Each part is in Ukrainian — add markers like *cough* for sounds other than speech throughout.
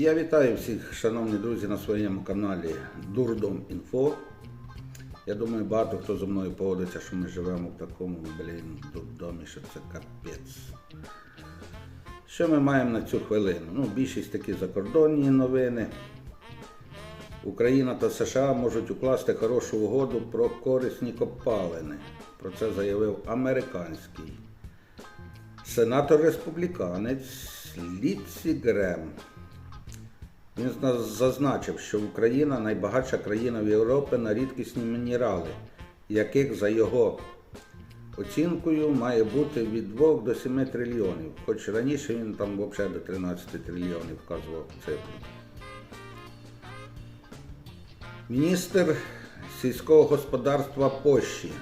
Я вітаю всіх, шановні друзі, на своєму каналі Дурдом Інфо. Я думаю, багато хто зі мною погодиться, що ми живемо в такому, блін, дурдомі, що це капець. Що ми маємо на цю хвилину? Ну, більшість такі закордонні новини. Україна та США можуть укласти хорошу угоду про корисні копалини. Про це заявив американський сенатор республіканець Ліці Грем. Він зазначив, що Україна найбагатша країна в Європі на рідкісні мінерали, яких за його оцінкою має бути від 2 до 7 трильйонів. Хоч раніше він там взагалі до 13 трильйонів вказував цифру. Міністр сільського господарства Польщі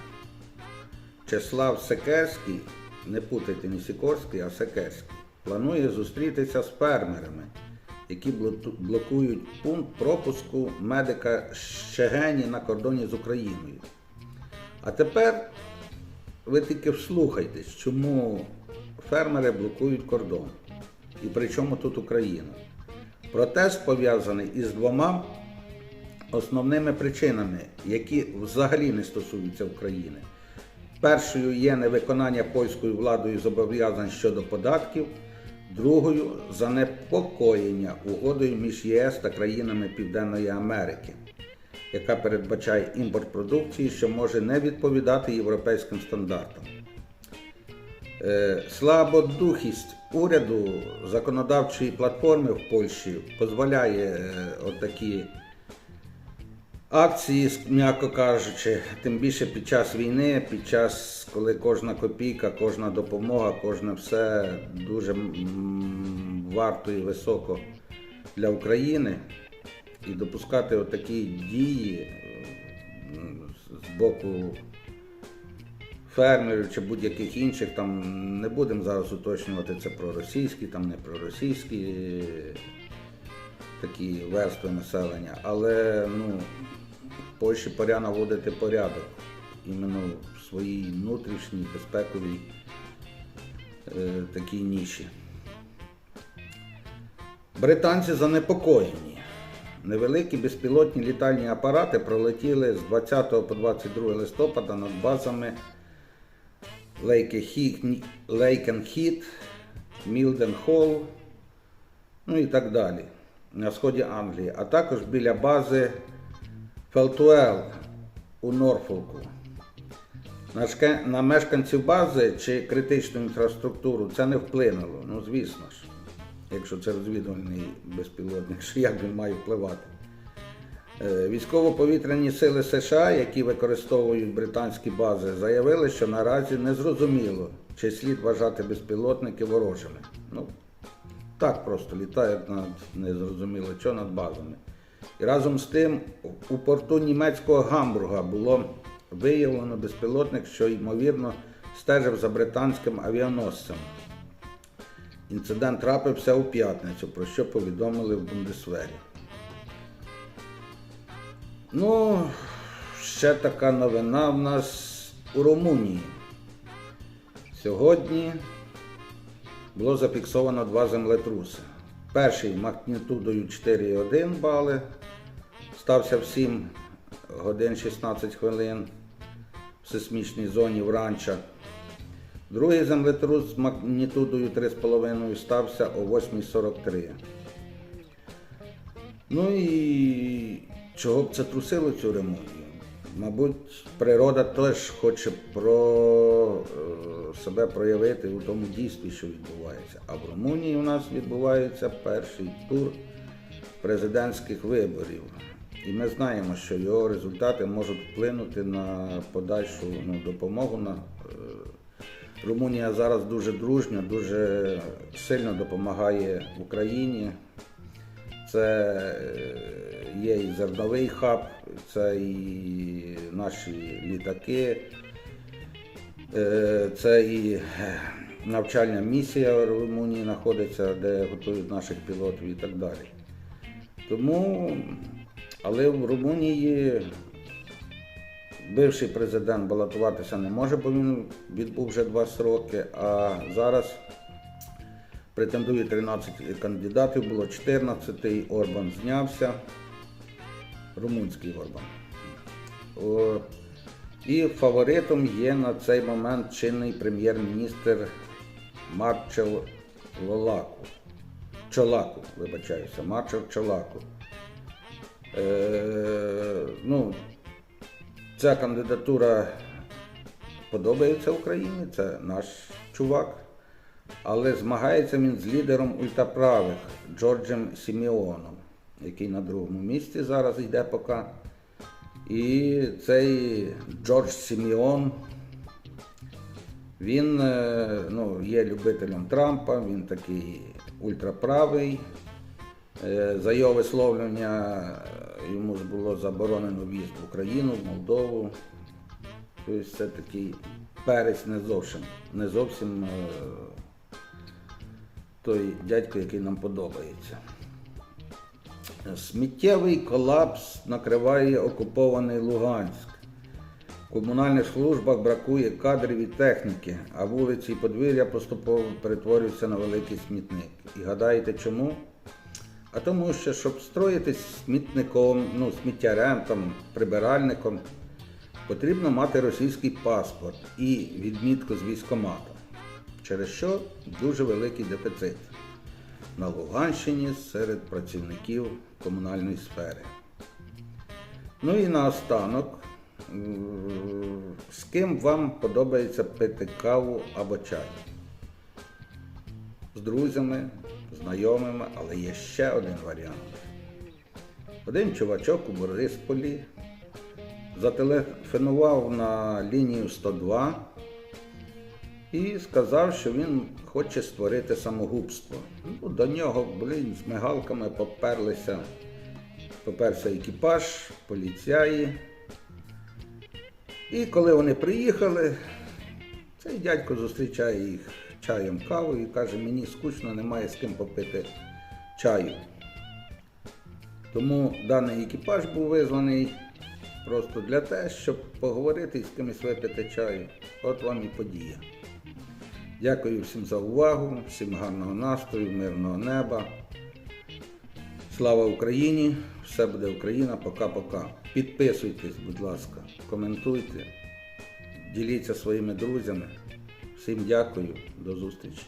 Чеслав Секерський, не путайте не Сікорський, а Секерський, планує зустрітися з фермерами, які блокують пункт пропуску медика Щегені на кордоні з Україною. А тепер ви тільки вслухайтесь, чому фермери блокують кордон. І при чому тут Україна? Протест пов'язаний із двома основними причинами, які взагалі не стосуються України. Першою є невиконання польською владою зобов'язань щодо податків, другою занепокоєння угодою між ЄС та країнами Південної Америки, яка передбачає імпорт продукції, що може не відповідати європейським стандартам. Е, Слабодухість уряду законодавчої платформи в Польщі дозволяє е, отакі акції, м'яко кажучи, тим більше під час війни, під час, коли кожна копійка, кожна допомога, кожне все дуже варто і високо для України. І допускати отакі дії з боку фермерів чи будь-яких інших, там не будемо зараз уточнювати це про російські, там не про російські такі верстви населення, але ну, Польщі пора наводити порядок іменно в своїй внутрішній безпековій е, такій ніші. Британці занепокоєні. Невеликі безпілотні літальні апарати пролетіли з 20 по 22 листопада над базами Лейкенхіт, Мілденхолл, ну і так далі, на сході Англії, а також біля бази Фелтуел у Норфолку. На, мешканців бази чи критичну інфраструктуру це не вплинуло, ну звісно ж, якщо це розвідувальний безпілотник, *laughs* що як він має впливати. Е, Військово-повітряні сили США, які використовують британські бази, заявили, що наразі не зрозуміло, чи слід вважати безпілотники ворожими. Ну, так просто літають над незрозуміло що над базами. І разом з тим у порту німецького Гамбурга було виявлено безпілотник, що ймовірно стежив за британським авіаносцем. Інцидент трапився у п'ятницю, про що повідомили в Бундесвері. Ну, ще така новина в нас у Румунії. Сьогодні було зафіксовано два землетруси. Перший магнітудою 4,1 бали стався в 7 годин 16 хвилин в сейсмічній зоні Вранча. Другий землетрус з магнітудою 3,5 стався о 8.43. Ну і чого б це трусило цю Румунію? Мабуть, природа теж хоче про е, себе проявити у тому дійстві, що відбувається. А в Румунії у нас відбувається перший тур президентських виборів. І ми знаємо, що його результати можуть вплинути на подальшу ну, допомогу. На, е, Румунія зараз дуже дружньо, дуже сильно допомагає Україні. Це е, є і зерновий хаб, це і наші літаки, е, це і е, навчальна місія в Румунії знаходиться, де готують наших пілотів і так далі. Тому, але в Румунії бивший президент балотуватися не може, бо він відбув вже 20 роки, а зараз Претендує 13 кандидатів, було 14, Орбан знявся. Румунський Орбан. О, і фаворитом є на цей момент чинний прем'єр-міністр Марчел Лолаку. Чолаку, вибачаюся, Марчел Чолаку. Е, ну, ця кандидатура подобається Україні, це наш чувак. Але змагається він з лідером ультраправих Джорджем Сіміоном, який на другому місці зараз йде поки. І цей Джордж Сіміон, він е, ну, є любителем Трампа, він такий ультраправий. Е, За його висловлення е, йому ж було заборонено в'їзд в Україну, в Молдову. Тобто це такий перець не зовсім, не зовсім той дядько, який нам подобається. Сміттєвий колапс накриває окупований Луганськ. В комунальних службах бракує кадрів і техніки, а вулиці і подвір'я поступово перетворюються на великий смітник. І гадаєте чому? А тому що, щоб строїтись смітником, ну, сміттярем, там, прибиральником, потрібно мати російський паспорт і відмітку з військомата, через що дуже великий дефіцит на Луганщині серед працівників комунальної сфери. Ну і наостанок, м, з ким вам подобається пити каву або чай? З друзями, знайомими, але є ще один варіант. Один чувачок у Борисполі зателефонував на лінію 102 і сказав, що він хоче створити самогубство. Ну, до нього, блін, з мигалками поперлися, поперся екіпаж, поліцяї. І коли вони приїхали, цей дядько зустрічає їх чаєм кавою і каже, мені скучно, немає з ким попити чаю. Тому даний екіпаж був визваний просто для те, щоб поговорити і з кимось випити чаю. От вам і подія. Дякую всім за увагу, всім гарного настрою, мирного неба. Слава Україні! Все буде Україна, пока-пока. Підписуйтесь, будь ласка, коментуйте, діліться своїми друзями. Всім дякую, до зустрічі.